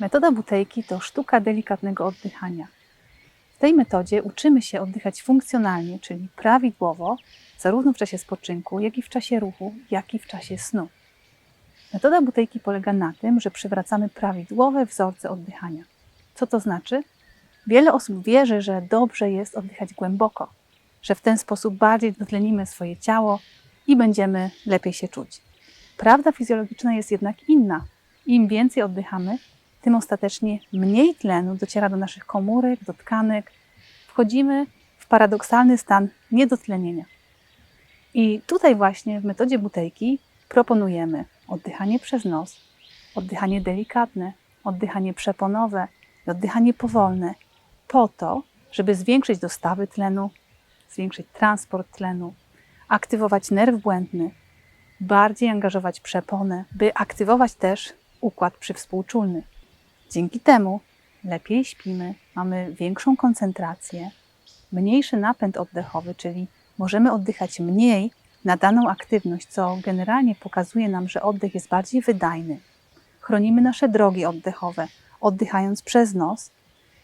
Metoda butejki to sztuka delikatnego oddychania. W tej metodzie uczymy się oddychać funkcjonalnie, czyli prawidłowo, zarówno w czasie spoczynku, jak i w czasie ruchu, jak i w czasie snu. Metoda butejki polega na tym, że przywracamy prawidłowe wzorce oddychania. Co to znaczy? Wiele osób wierzy, że dobrze jest oddychać głęboko, że w ten sposób bardziej dotlenimy swoje ciało i będziemy lepiej się czuć. Prawda fizjologiczna jest jednak inna. Im więcej oddychamy, tym ostatecznie mniej tlenu dociera do naszych komórek, do tkanek. Wchodzimy w paradoksalny stan niedotlenienia. I tutaj właśnie w metodzie butejki proponujemy oddychanie przez nos, oddychanie delikatne, oddychanie przeponowe i oddychanie powolne, po to, żeby zwiększyć dostawy tlenu, zwiększyć transport tlenu, aktywować nerw błędny, bardziej angażować przeponę, by aktywować też układ przywspółczulny. Dzięki temu lepiej śpimy, mamy większą koncentrację, mniejszy napęd oddechowy, czyli możemy oddychać mniej na daną aktywność, co generalnie pokazuje nam, że oddech jest bardziej wydajny. Chronimy nasze drogi oddechowe, oddychając przez nos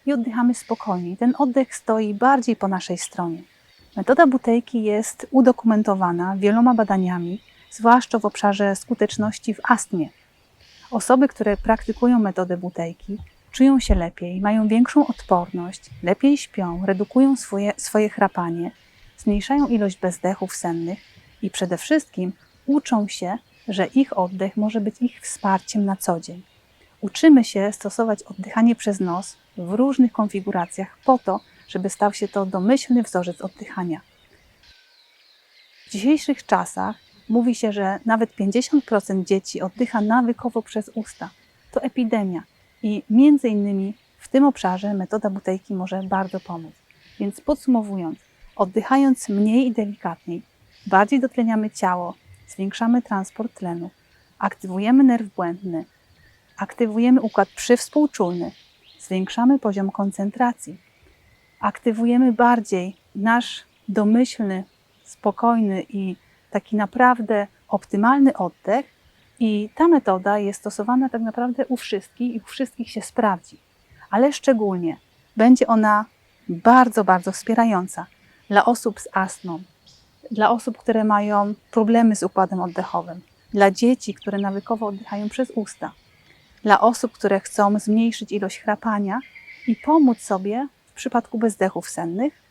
i oddychamy spokojniej. Ten oddech stoi bardziej po naszej stronie. Metoda butejki jest udokumentowana wieloma badaniami, zwłaszcza w obszarze skuteczności w astmie. Osoby, które praktykują metodę butejki, czują się lepiej, mają większą odporność, lepiej śpią, redukują swoje, swoje chrapanie, zmniejszają ilość bezdechów sennych i przede wszystkim uczą się, że ich oddech może być ich wsparciem na co dzień. Uczymy się stosować oddychanie przez nos w różnych konfiguracjach po to, żeby stał się to domyślny wzorzec oddychania. W dzisiejszych czasach mówi się, że nawet 50% dzieci oddycha nawykowo przez usta. To epidemia i między innymi w tym obszarze metoda butejki może bardzo pomóc. Więc podsumowując, oddychając mniej i delikatniej, bardziej dotleniamy ciało, zwiększamy transport tlenu, aktywujemy nerw błędny, aktywujemy układ przywspółczulny, zwiększamy poziom koncentracji, aktywujemy bardziej nasz domyślny, spokojny i taki naprawdę optymalny oddech. I ta metoda jest stosowana tak naprawdę u wszystkich i u wszystkich się sprawdzi. Ale szczególnie będzie ona bardzo, bardzo wspierająca dla osób z astmą, dla osób, które mają problemy z układem oddechowym, dla dzieci, które nawykowo oddychają przez usta, dla osób, które chcą zmniejszyć ilość chrapania i pomóc sobie w przypadku bezdechów sennych,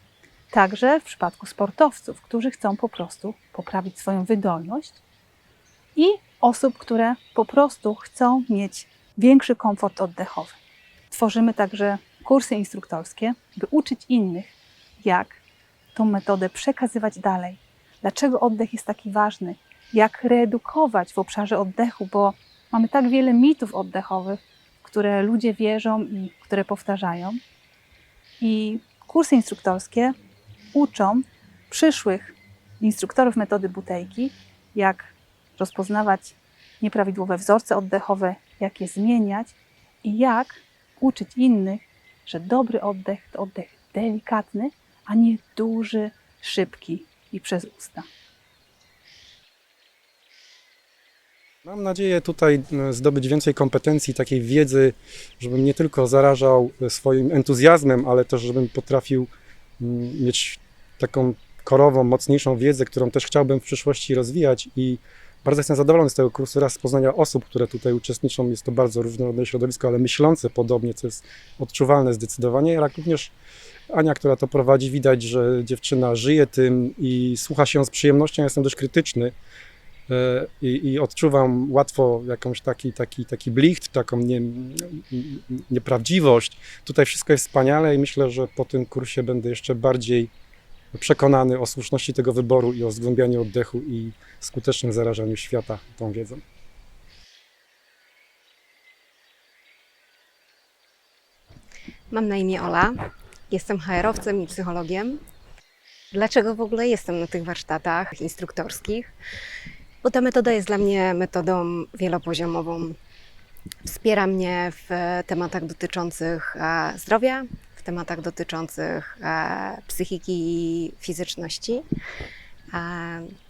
także w przypadku sportowców, którzy chcą po prostu poprawić swoją wydolność i osób, które po prostu chcą mieć większy komfort oddechowy. Tworzymy także kursy instruktorskie, by uczyć innych, jak tą metodę przekazywać dalej. Dlaczego oddech jest taki ważny? Jak reedukować w obszarze oddechu, bo mamy tak wiele mitów oddechowych, które ludzie wierzą i które powtarzają. I kursy instruktorskie uczą przyszłych instruktorów metody butejki, jak rozpoznawać nieprawidłowe wzorce oddechowe, jak je zmieniać i jak uczyć innych, że dobry oddech to oddech delikatny, a nie duży, szybki i przez usta. Mam nadzieję tutaj e, zdobyć więcej kompetencji, takiej wiedzy, żebym nie tylko zarażał swoim entuzjazmem, ale też żebym potrafił mm, mieć taką korową, mocniejszą wiedzę, którą też chciałbym w przyszłości rozwijać i bardzo jestem zadowolony z tego kursu, raz z poznania osób, które tutaj uczestniczą. Jest to bardzo różnorodne środowisko, ale myślące podobnie, co jest odczuwalne zdecydowanie, jak również Ania, która to prowadzi, widać, że dziewczyna żyje tym i słucha się z przyjemnością. Ja jestem dość krytyczny e, i, i odczuwam łatwo jakąś taki, taki, taki blicht, taką nie, nieprawdziwość. Tutaj wszystko jest wspaniale i myślę, że po tym kursie będę jeszcze bardziej przekonany o słuszności tego wyboru i o zgłębianiu oddechu i skutecznym zarażaniu świata tą wiedzą. Mam na imię Ola. Jestem HR-owcem i psychologiem. Dlaczego w ogóle jestem na tych warsztatach instruktorskich? Bo ta metoda jest dla mnie metodą wielopoziomową. Wspiera mnie w tematach dotyczących e, zdrowia, tematach dotyczących e, psychiki i fizyczności. E,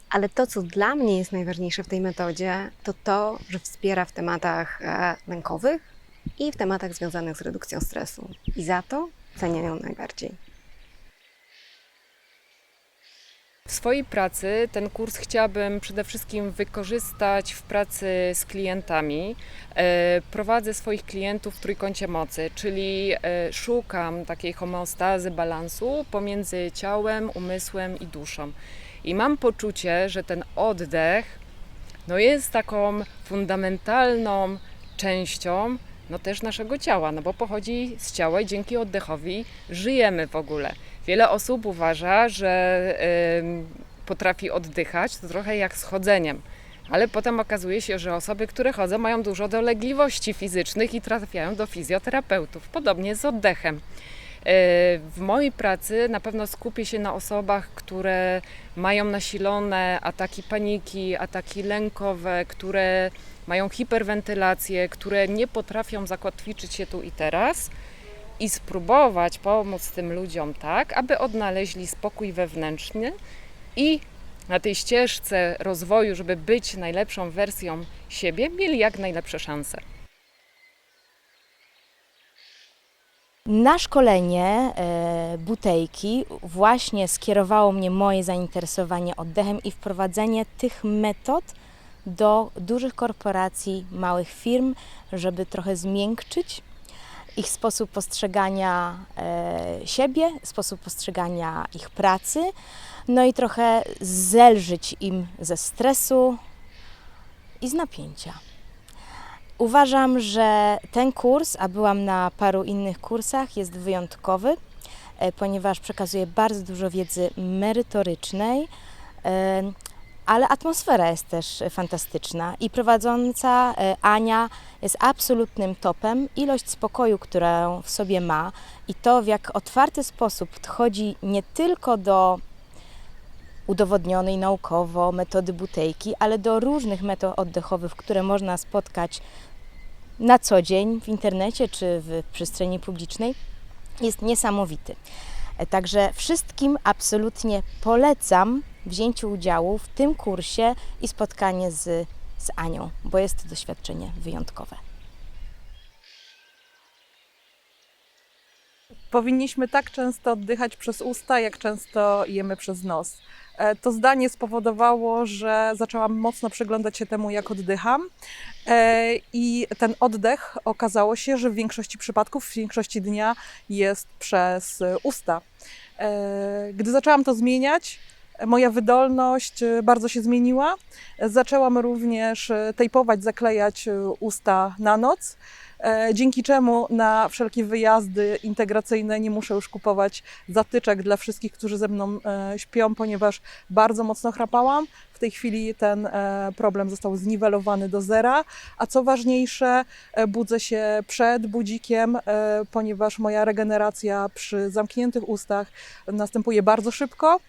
Ale to, co dla mnie jest najważniejsze w tej metodzie, to to, że wspiera w tematach lękowych, i w tematach związanych z redukcją stresu. I za to cenię ją najbardziej. W swojej pracy ten kurs chciałabym przede wszystkim wykorzystać w pracy z klientami. E, Prowadzę swoich klientów w trójkącie mocy, czyli e, szukam takiej homeostazy, balansu pomiędzy ciałem, umysłem i duszą. I mam poczucie, że ten oddech no jest taką fundamentalną częścią no też naszego ciała, no bo pochodzi z ciała i dzięki oddechowi żyjemy w ogóle. Wiele osób uważa, że potrafi oddychać, to trochę jak z chodzeniem. Ale potem okazuje się, że osoby, które chodzą, mają dużo dolegliwości fizycznych i trafiają do fizjoterapeutów. Podobnie z oddechem. Yy, W mojej pracy na pewno skupię się na osobach, które mają nasilone ataki paniki, ataki lękowe, które mają hiperwentylację, które nie potrafią zakotwiczyć się tu i teraz i spróbować pomóc tym ludziom tak, aby odnaleźli spokój wewnętrzny i na tej ścieżce rozwoju, żeby być najlepszą wersją siebie, mieli jak najlepsze szanse. Na szkolenie e, butejki właśnie skierowało mnie moje zainteresowanie oddechem i wprowadzenie tych metod do dużych korporacji, małych firm, żeby trochę zmiękczyć ich sposób postrzegania e, siebie, sposób postrzegania ich pracy, no i trochę zelżyć im ze stresu i z napięcia. Uważam, że ten kurs, a byłam na paru innych kursach, jest wyjątkowy, e, ponieważ przekazuje bardzo dużo wiedzy merytorycznej, e, ale atmosfera jest też fantastyczna i prowadząca e, Ania jest absolutnym topem. Ilość spokoju, którą w sobie ma i to, w jak otwarty sposób podchodzi nie tylko do udowodnionej naukowo metody butejki, ale do różnych metod oddechowych, które można spotkać na co dzień w internecie czy w przestrzeni publicznej, jest niesamowity. E, Także wszystkim absolutnie polecam wzięcie udziału w tym kursie i spotkanie z, z Anią, bo jest to doświadczenie wyjątkowe. Powinniśmy tak często oddychać przez usta, jak często jemy przez nos. E, To zdanie spowodowało, że zaczęłam mocno przyglądać się temu, jak oddycham. E, I ten oddech okazało się, że w większości przypadków, w większości dnia jest przez usta. E, Gdy zaczęłam to zmieniać, moja wydolność e, bardzo się zmieniła. Zaczęłam również e, tejpować, zaklejać e, usta na noc dzięki czemu na wszelkie wyjazdy integracyjne nie muszę już kupować zatyczek dla wszystkich, którzy ze mną e, śpią, ponieważ bardzo mocno chrapałam. W tej chwili ten e, problem został zniwelowany do zera, a co ważniejsze, e, budzę się przed budzikiem, e, ponieważ moja regeneracja przy zamkniętych ustach następuje bardzo szybko.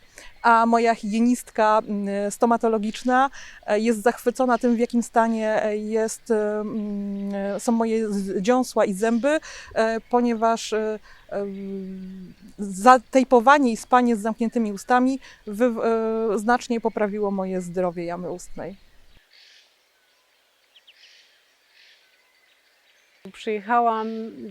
A moja higienistka mm, stomatologiczna e, jest zachwycona tym, w jakim stanie e, jest, e, mm, są moje dziąsła i zęby, e, ponieważ e, em, zatejpowanie i spanie z zamkniętymi ustami e, znacznie poprawiło moje zdrowie jamy ustnej. Przyjechałam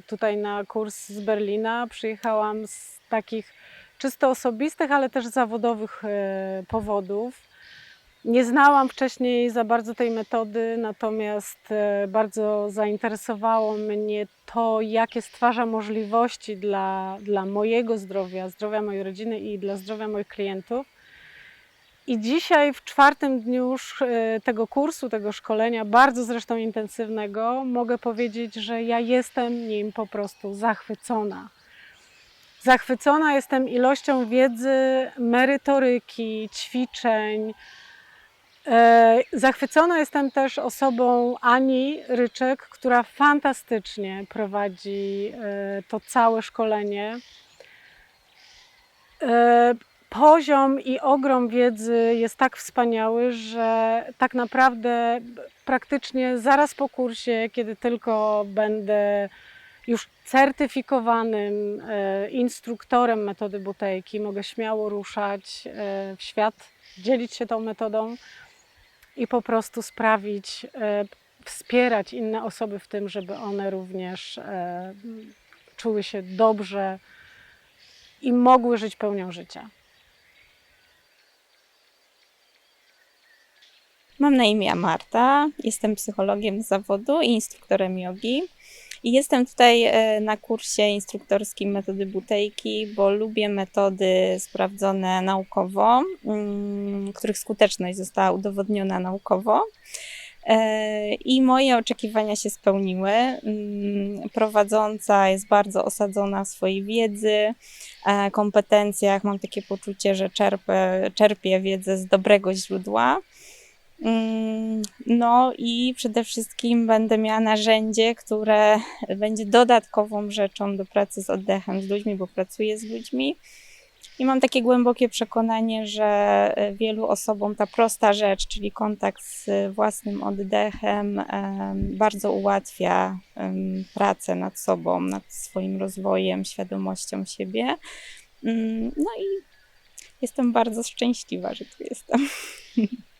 tutaj na kurs z Berlina. Przyjechałam z takich czysto osobistych, ale też zawodowych e, powodów. Nie znałam wcześniej za bardzo tej metody, natomiast e, bardzo zainteresowało mnie to, jakie stwarza możliwości dla, dla mojego zdrowia, zdrowia mojej rodziny i dla zdrowia moich klientów. I dzisiaj, w czwartym dniu e, tego kursu, tego szkolenia, bardzo zresztą intensywnego, mogę powiedzieć, że ja jestem nim po prostu zachwycona. Zachwycona jestem ilością wiedzy, merytoryki, ćwiczeń. E, Zachwycona jestem też osobą Ani Ryczek, która fantastycznie prowadzi e, to całe szkolenie. E, Poziom i ogrom wiedzy jest tak wspaniały, że tak naprawdę praktycznie zaraz po kursie, kiedy tylko będę już certyfikowanym instruktorem metody butejki, mogę śmiało ruszać w świat, dzielić się tą metodą i po prostu sprawić e, wspierać inne osoby w tym, żeby one również e, czuły się dobrze i mogły żyć pełnią życia. Mam na imię Marta, jestem psychologiem z zawodu i instruktorem jogi. I jestem tutaj e, na kursie instruktorskim metody butejki, bo lubię metody sprawdzone naukowo, mm, których skuteczność została udowodniona naukowo. E, I moje oczekiwania się spełniły. Mm, Prowadząca jest bardzo osadzona w swojej wiedzy, e, kompetencjach. Mam takie poczucie, że czerpę, czerpię wiedzę z dobrego źródła. Mm, No i przede wszystkim będę miała narzędzie, które będzie dodatkową rzeczą do pracy z oddechem z ludźmi, bo pracuję z ludźmi. I mam takie głębokie przekonanie, że e, wielu osobom ta prosta rzecz, czyli kontakt z własnym oddechem, em, bardzo ułatwia pracę nad sobą, nad swoim rozwojem, świadomością siebie. Mm, No i jestem bardzo szczęśliwa, że tu jestem.